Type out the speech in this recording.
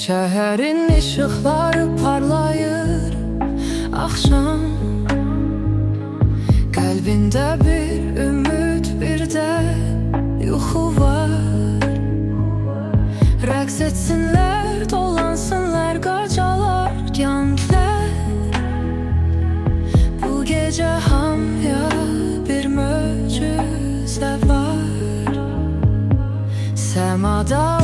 Şehrin ışıkları parlayır akşam Kalbinde bir ümit bir de yuhu var. Raks etsinler dolansınlar gacalar kentler Bu gece hamya bir mucize var. Semada